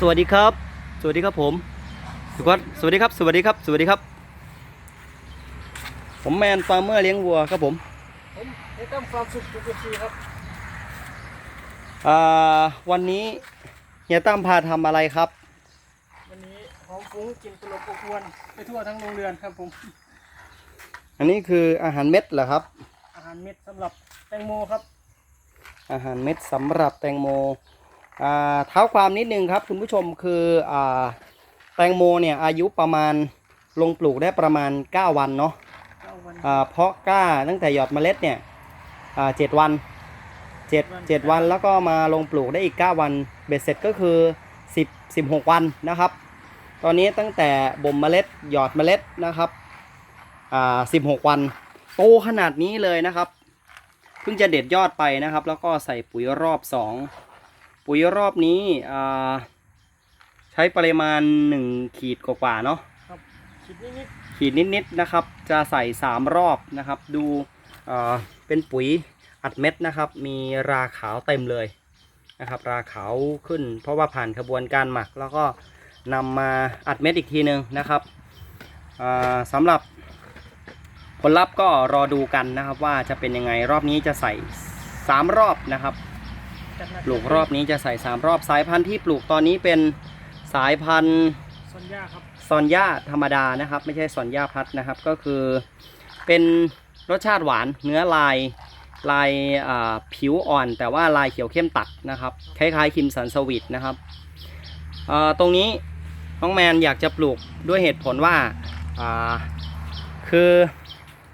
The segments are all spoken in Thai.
สวัสดีครับ สวัสดีครับผมทุกคนสวัสดีครับ สวัสดีครับ สวัสดีครับ ผมแมนฟาร์มเมอร์เลี้ยงวัวครับผม ผมเอตั้มความสุขจุกชีครับ อ่า วันนี้เฮียตั้มพาทำอะไรครับ วันนี้หอมฟุ้งกลินตลบอบอวนไปทั่วทั้งโรงเรือนครับผม อันนี้คืออาหารเม็ดเหรอครับ อาหารเม็ดสำหรับแตงโมครับ อาหารเม็ดสำหรับแตงโมอ่า เท้าความนิดนึงครับคุณผู้ชมคืออ่าแตงโมเนี่ยอายุประมาณลงปลูกได้ประมาณ 9 วันเนาะ9วันอ่าเพาะกล้าตั้งแต่หยอดเมล็ดเนี่ยอ่าเจ็ดวันเจ็ดเจ็ดวันแล้วก็มาลงปลูกได้อีก 9 วันเบ็ดเสร็จก็คือ10 16 วันนะครับ ตอนนี้ตั้งแต่บ่มเมล็ดหยอดเมล็ดนะครับอ่า16วัน โตขนาดนี้เลยนะครับ เพิ่งจะเด็ดยอดไปนะครับ แล้วก็ใส่ปุ๋ยรอบ2 ปุ๋ยรอบนี้อ่าใช้ปริมาณ1ขีดกว่าๆเนาะครับคิดนิดขีดนิดๆนะครับ จะใส่3รอบนะครับ ดูเอ่อเป็นปุ๋ยอัดเม็ดนะครับ มีราขาวเต็มเลยนะครับ ราขาวขึ้น เพราะว่าผ่านกระบวนการหมัก แล้วก็นำมาอัดเม็ดอีกทีหนึ่งนะครับอ่าสำหรับผลลัพธ์ก็รอดูกันนะครับว่าจะเป็นยังไงรอบนี้จะใส่ 3 รอบนะครับๆจัดหนัก ปลูกรอบนี้จะใส่ 3 รอบสายพันธุ์ที่ปลูกตอนนี้เป็นสายพันธุ์ส่วนหญ้าครับซอนย่าธรรมดานะครับ ไม่ใช่ซอนย่าพัดนะครับ ก็คือเป็นรสชาติหวานเนื้อลายลายอ่าผิวอ่อน แต่ว่าลายเขียวเข้มตัดนะครับ คล้ายๆคิมสันสวิตนะครับอ่าตรงนี้น้องแมนอยากจะปลูกด้วยเหตุผลว่าอ่าคือ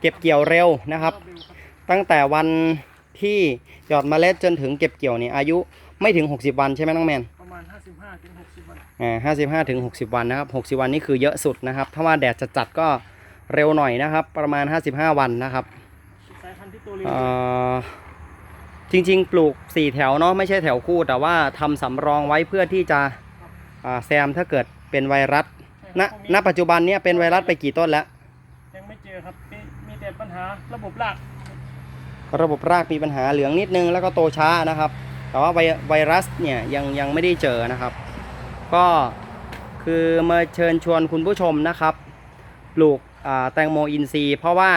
เก็บเกี่ยวเร็วนะครับรอบเร็วครับตั้งแต่วัน ที่หยอดเมล็ดจนถึงเก็บเกี่ยวเนี่ยอายุไม่ถึง 60 วันใช่ไหมน้องแมนประมาณ 55ถึง60 วันอ่าห้าสิบห้าถึงหกสิบวันนะครับหกสิบวันนี่คือเยอะสุดนะครับ ถ้าว่าแดดจัดๆก็เร็วหน่อยนะครับ ประมาณห้าสิบห้าวันนะครับสายพันธุ์ที่โตเร็วเอ่อจริง ๆ ปลูกสี่แถวเนาะไม่ใช่แถวคู่ แต่ว่าทำสำรองไว้เพื่อที่จะอ่าแซมถ้าเกิดเป็นไวรัสณณปัจจุบันเนี้ยเป็นไวรัสไปกี่ต้นแล้ว ยังไม่เจอครับมีมีแต่ปัญหาระบบราก ระบบรากมีปัญหาเหลืองนิดนึงแล้วก็โตช้านะครับ แต่ว่าไวไวรัสเนี่ยยังยังไม่ได้เจอนะครับ ก็คือมาเชิญชวนคุณผู้ชมนะครับปลูกแตงโมอินทรีย์ เพราะว่า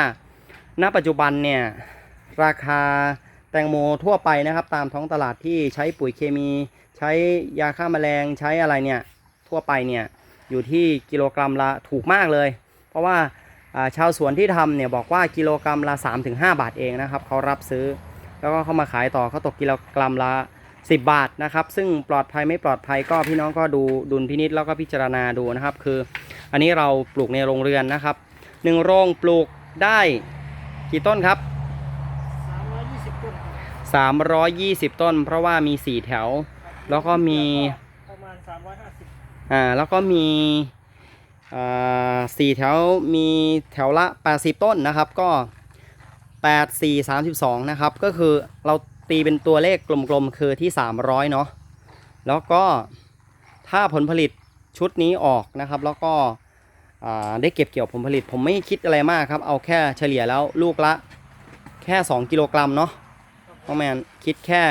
ณปัจจุบันเนี่ยราคาแตงโมทั่วไปนะครับตามท้องตลาดที่ใช้ปุ๋ยเคมี ใช้ยาฆ่าแมลงใช้อะไรเนี่ยทั่วไปเนี่ยอยู่ที่กิโลกรัมละถูกมากเลย เพราะว่า ชาวสวนที่ทำเนี่ยบอกว่ากิโลกรัมละ 3-5 บาทเองนะครับเขารับซื้อ แล้วก็เขามาขายต่อเขาตกกิโลกรัมละ 10 บาทนะครับซึ่งปลอดภัยไม่ปลอดภัยก็พี่น้องก็ดูดุลพินิษแล้วก็พิจารณาดูนะครับ คืออันนี้เราปลูกในโรงเรือนนะครับหนึ่งโรงปลูกได้กี่ต้นครับ 320 ต้นครับ320 ต้น เพราะว่ามี 4 แถว แล้วก็มีประมาณ350อ่าแล้วก็มีอ่า สี่แถวมีแถวละ 80 ต้นนะครับ ก็ 8 4 32 นะครับ ก็คือเราตีเป็นตัวเลขกลมๆ คือที่ 300 เนาะแล้วก็ถ้าผลผลิตชุดนี้ออกนะครับ แล้วก็ได้เก็บเกี่ยวผลผลิต ผมไม่คิดอะไรมากครับ เอาแค่เฉลี่ยแล้วลูกละแค่ 2 กิโลกรัมเนาะน้องแมนคิดแค่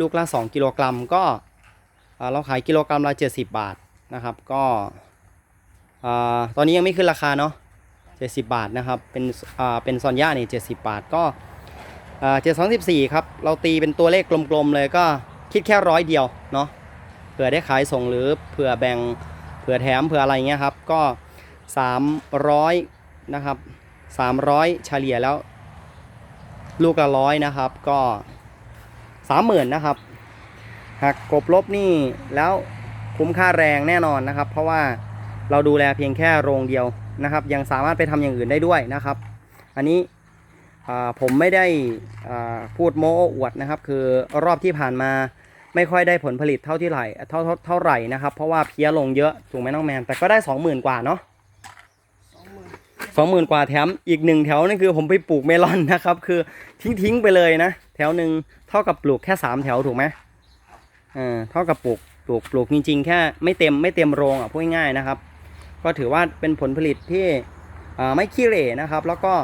ลูกละ 2 กิโลกรัมก็เราขายกิโลกรัมละ 70 บาทนะครับ ก็ อ่าตอนนี้ยังไม่ขึ้นราคาเนาะ70 บาทนะครับ เป็นอ่าเป็นซอนย่านี่70 บาทก็อ่า724ครับ เราตีเป็นตัวเลขกลมๆเลยก็คิดแค่ร้อยเดียวเนาะ เผื่อได้ขายส่งหรือเผื่อแบ่งเผื่อแถมเผื่ออะไรเงี้ยครับ ก็ 300 นะครับ 300 เฉลี่ยแล้ว ลูกละร้อยนะครับ ก็30,000นะครับหักกบลบนี่แล้วคุ้มค่าแรงแน่นอนนะครับ เพราะว่า เราดูแลเพียงแค่โรงเดียวนะครับ ยังสามารถไปทำอย่างอื่นได้ด้วยนะครับ อันนี้อ่าผมไม่ได้อ่าพูดโม้อวดนะครับ คือรอบที่ผ่านมาไม่ค่อยได้ผลผลิตเท่าที่ไหร่เท่าเท่าเท่าไหร่นะครับ เพราะว่าเพี้ยลงเยอะถูกไหมน้องแมนแต่ก็ได้20,000กว่าเนาะ20,000สองหมื่นกว่าแถมอีกหนึ่งแถวนั่นคือผมไปปลูกเมลอนนะครับ คือทิ้งทิ้งๆไปเลยนะ แถวหนึ่งเท่ากับปลูกแค่สามแถวถูกไหมเออเท่ากับปลูกปลูกปลูกจริงๆ แค่ไม่เต็มไม่เต็มโรงอะพูดง่ายๆนะครับ ก็ถือว่าเป็นผลผลิตที่ไม่ขี้เหร่นะครับ แล้วก็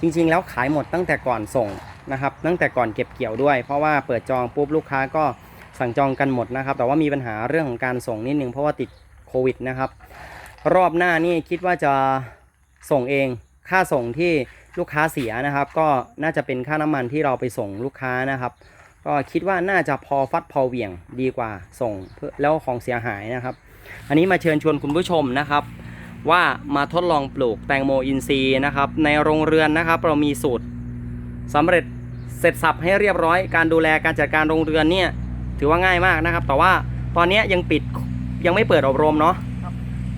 จริงๆ แล้วขายหมดตั้งแต่ก่อนส่งนะครับ ตั้งแต่ก่อนเก็บเกี่ยวด้วย เพราะว่าเปิดจองปุ๊บลูกค้าก็สั่งจองกันหมดนะครับ แต่ว่ามีปัญหาเรื่องของการส่งนิดนึงเพราะว่าติดโควิดนะครับ รอบหน้านี่คิดว่าจะส่งเอง ค่าส่งที่ลูกค้าเสียนะครับ ก็น่าจะเป็นค่าน้ำมันที่เราไปส่งลูกค้านะครับ ก็คิดว่าน่าจะพอฟัดพอเหวี่ยงดีกว่าส่งเพื่อแล้วของเสียหายนะครับ อันนี้มาเชิญชวนคุณผู้ชมนะครับ ว่ามาทดลองปลูกแตงโมอินทรีย์นะครับ ในโรงเรือนนะครับ เรามีสูตรสำเร็จเสร็จสับให้เรียบร้อยการดูแลการจัดการโรงเรือนเนี่ยถือว่าง่ายมากนะครับ แต่ว่าตอนนี้ยังปิดยังไม่เปิดอบรมเนาะ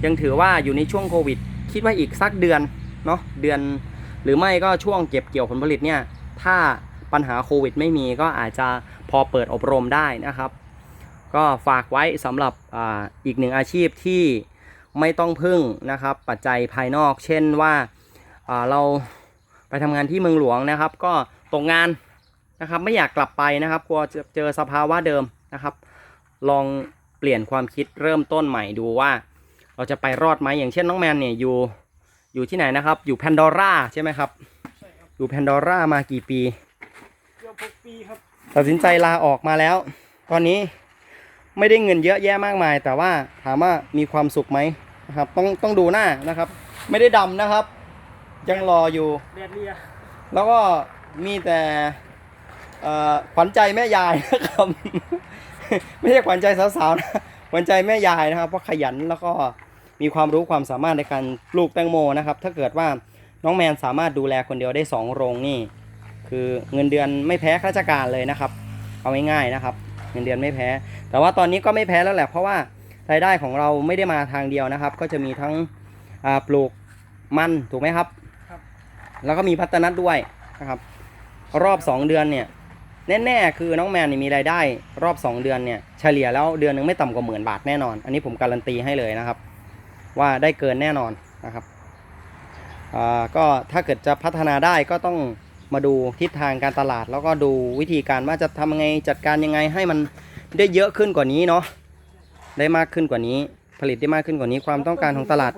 ยังถือว่าอยู่ในช่วงโควิด คิดว่าอีกสักเดือนเนาะเดือน หรือไม่ก็ช่วงเก็บเกี่ยวผลผลิตเนี่ยถ้าปัญหาโควิดไม่มีก็อาจจะพอเปิดอบรมได้นะครับ ก็ฝากไว้สำหรับอาอีกหนึ่งอาชีพที่ไม่ต้องพึ่งนะครับ ปัจจัยภายนอก เช่นว่าอ่าเราไปทำงานที่เมืองหลวงนะครับ ก็ตกงานนะครับไม่อยากกลับไปนะครับกลัวจะเจอสภาวะเดิมนะครับ ลองเปลี่ยนความคิดเริ่มต้นใหม่ดูว่า เราจะไปรอดไหมอย่างเช่นน้องแมนเนี่ยอยู่อยู่ที่ไหนนะครับ อยู่แพนดอร่าใช่ไหมครับใช่ครับอยู่แพนดอร่ามากี่ปีเกือบหกปีครับตัดสินใจลาออกมาแล้ว ตอนนี้ ไม่ได้เงินเยอะแยะมากมาย แต่ว่าถามว่ามีความสุขไหมนะครับ ต้องต้องดูหน้านะครับ ไม่ได้ดำนะครับ ยังรออยู่ แดดเรียแล้วก็มีแต่เอ่อขวัญใจแม่ยายนะครับ ไม่ใช่ขวัญใจสาวๆนะขวัญใจแม่ยายนะครับเพราะขยันแล้วก็มีความรู้ความสามารถในการปลูกแตงโมนะครับ ถ้าเกิดว่าน้องแมนสามารถดูแลคนเดียวได้สองโรงนี่ คือเงินเดือนไม่แพ้ข้าราชการเลยนะครับ เอาง่ายๆนะครับ เงินเดือนไม่แพ้ แต่ว่าตอนนี้ก็ไม่แพ้แล้วแหละเพราะว่ารายได้ของเราไม่ได้มาทางเดียวนะครับ ก็จะมีทั้งอ่าปลูกมันถูกไหมครับครับ แล้วก็มีพัฒนัดด้วยนะครับ รอบ 2 เดือนเนี่ยแน่ๆคือน้องแมนนี่มีรายได้ รอบ 2 เดือนเนี่ยเฉลี่ยแล้วเดือนหนึงไม่ต่ำกว่าหมื่นบาทแน่นอน อันนี้ผมการันตีให้เลยนะครับ ว่าได้เกินแน่นอนนะครับอ่าก็ถ้าเกิดจะพัฒนาได้ก็ต้อง มาดูทิศทางการตลาด แล้วก็ดูวิธีการว่าจะทำยังไงจัดการยังไงให้มันได้เยอะขึ้นกว่านี้เนาะได้มากขึ้นกว่านี้ ผลิตได้มากขึ้นกว่านี้ ความต้องการของตลาด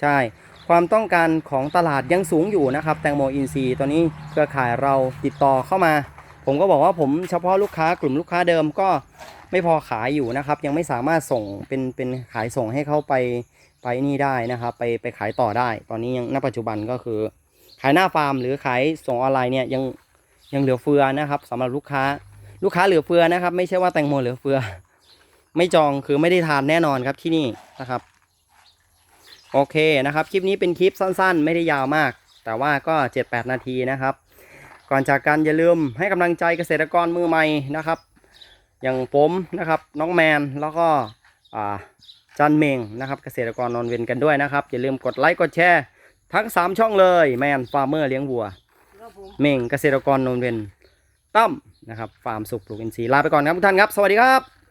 ใช่ ความต้องการของตลาดยังสูงอยู่นะครับ แตงโมอินซีย์ตัวนี้เครือข่ายเราติดต่อเข้ามา ผมก็บอกว่าผมเฉพาะลูกค้ากลุ่มลูกค้าเดิมก็ไม่พอขายอยู่นะครับ ยังไม่สามารถส่งเป็นเป็นขายส่งให้เขาไปไปนี่ได้นะครับ ไปไปขายต่อได้ ตอนนี้ยังณปัจจุบันก็คือ ขายหน้าฟาร์ม หรือขายส่งออนไลน์เนี่ยยังยังเหลือเฟือนะครับสำหรับลูกค้า ลูกค้าเหลือเฟือนะครับ ไม่ใช่ว่าแตงโมเหลือเฟือ ไม่จองคือไม่ได้ทานแน่นอนครับที่นี่นะครับ โอเคนะครับ คลิปนี้เป็นคลิปสั้น ๆ ไม่ได้ยาวมาก แต่ว่าก็ 7-8 นาทีนะครับ ก่อนจากกันอย่าลืมให้กำลังใจเกษตรกรมือใหม่นะครับ อย่างผมนะครับน้องแมนแล้วก็จันเมงนะครับเกษตรกรนอนเวนกันด้วยนะครับอย่าลืมกดไลค์กดแชร์ ทั้ง3ช่องเลยแมนฟาร์มเมอร์เลี้ยงวัวครับผมเมงเกษตรกรนอนเวนตั้มนะครับฟาร์มสุขปลูกอินทรีย์ลาไปก่อนครับทุกท่านครับ สวัสดีครับ